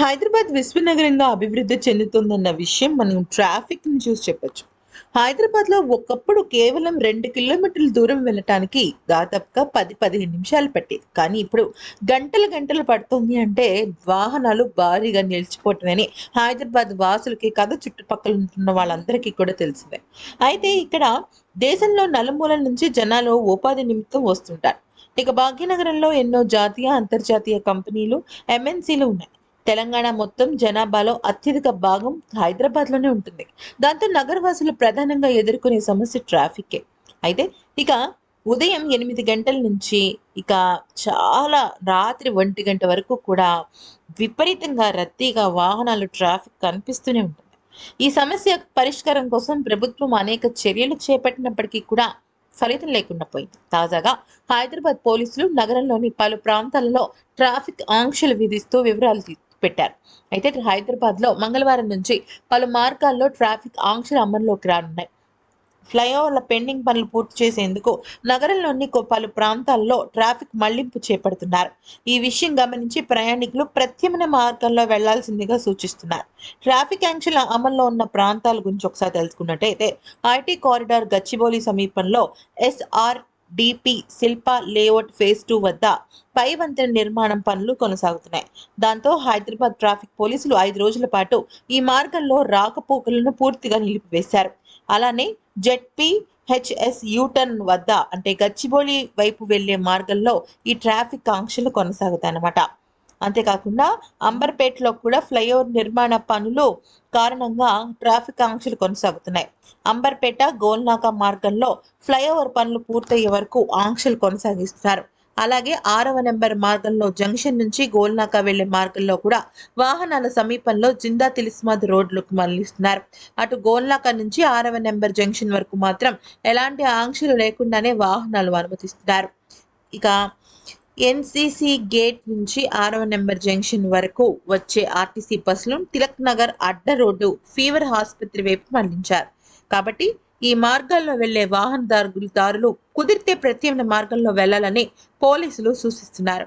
హైదరాబాద్ విశ్వనగరంగా అభివృద్ధి చెందుతుందన్న విషయం మనం ట్రాఫిక్ని చూసి చెప్పొచ్చు. హైదరాబాద్లో ఒకప్పుడు కేవలం రెండు కిలోమీటర్ల దూరం వెళ్ళటానికి దాదాపుగా పది పదిహేను నిమిషాలు పట్టేది. కానీ ఇప్పుడు గంటలు గంటలు పడుతుంది అంటే వాహనాలు భారీగా నిలిచిపోవటమని హైదరాబాద్ వాసులకి కథ చుట్టుపక్కల ఉంటున్న వాళ్ళందరికీ కూడా తెలిసిందే. అయితే ఇక్కడ దేశంలో నలుమూలల నుంచి జనాలు ఉపాధి నిమిత్తం వస్తుంటారు. ఇక భాగ్యనగరంలో ఎన్నో జాతీయ అంతర్జాతీయ కంపెనీలు ఎంఎన్సీలు ఉన్నాయి. తెలంగాణ మొత్తం జనాభాలో అత్యధిక భాగం హైదరాబాద్లోనే ఉంటుంది. దాంతో నగరవాసులు ప్రధానంగా ఎదుర్కొనే సమస్య ట్రాఫికే. అయితే ఇక ఉదయం ఎనిమిది గంటల నుంచి ఇక చాలా రాత్రి ఒంటి గంట వరకు కూడా విపరీతంగా రద్దీగా వాహనాలు ట్రాఫిక్ కనిపిస్తూనే ఉంటుంది. ఈ సమస్య పరిష్కారం కోసం ప్రభుత్వం అనేక చర్యలు చేపట్టినప్పటికీ కూడా ఫలితం లేకుండా పోయింది. తాజాగా హైదరాబాద్ పోలీసులు నగరంలోని పలు ప్రాంతాలలో ట్రాఫిక్ ఆంక్షలు విధిస్తూ వివరాలు తీ- పెట్టారు. అయితే హైదరాబాద్లో మంగళవారం నుంచి పలు మార్గాల్లో ట్రాఫిక్ ఆంక్షలు అమల్లోకి రానున్నాయి. ఫ్లైఓవర్ల పెండింగ్ పనులు పూర్తి చేసేందుకు నగరంలోని పలు ప్రాంతాల్లో ట్రాఫిక్ మళ్ళింపు చేపడుతున్నారు. ఈ విషయం గమనించి ప్రయాణికులు ప్రత్యామ్నాయ మార్గాల్లో వెళ్ళాల్సిందిగా సూచిస్తున్నారు. ట్రాఫిక్ ఆంక్షల అమల్లో ఉన్న ప్రాంతాల గురించి ఒకసారి తెలుసుకున్నట్టయితే ఐటీ కారిడార్ గచ్చిబౌలి సమీపంలో SR DP Shilpa layout phase two వద్ద పై వంతెన నిర్మాణం పనులు కొనసాగుతున్నాయి. దాంతో హైదరాబాద్ ట్రాఫిక్ పోలీసులు ఐదు రోజుల పాటు ఈ మార్గంలో రాకపోకలను పూర్తిగా నిలిపివేశారు. అలానే జెడ్పీ హెచ్ఎస్ యూటర్న్ వద్ద అంటే గచ్చిబౌలి వైపు వెళ్ళే మార్గంలో ఈ ట్రాఫిక్ ఆంక్షలు కొనసాగుతాయన్నమాట. అంతేకాకుండా అంబర్పేటలో కూడా ఫ్లైఓవర్ నిర్మాణ పనులు కారణంగా ట్రాఫిక్ ఆంక్షలు కొనసాగుతున్నాయి. అంబర్పేట గోల్నాక మార్గంలో ఫ్లైఓవర్ పనులు పూర్తయ్యే వరకు ఆంక్షలు కొనసాగిస్తున్నారు. అలాగే ఆరవ నెంబర్ మార్గంలో జంక్షన్ నుంచి గోల్నాక వెళ్ళే మార్గంలో కూడా వాహనాల సమీపంలో జిందా తిలిస్మాద్ రోడ్లకు మళ్ళిస్తున్నారు. అటు గోల్నాక నుంచి ఆరవ నెంబర్ జంక్షన్ వరకు మాత్రం ఎలాంటి ఆంక్షలు లేకుండానే వాహనాలు అనుమతిస్తున్నారు. ఇక ఎన్సిసి గేట్ నుంచి ఆరవ నెంబర్ జంక్షన్ వరకు వచ్చే ఆర్టీసీ బస్సులను తిలక్ నగర్ అడ్డ రోడ్డు ఫీవర్ ఆసుపత్రి వైపు మళ్ళించారు. కాబట్టి ఈ మార్గాల్లో వెళ్ళే వాహనదారులు దారులు కుదిరితే ప్రత్యామ్నాయ మార్గంలో వెళ్ళాలని పోలీసులు సూచిస్తున్నారు.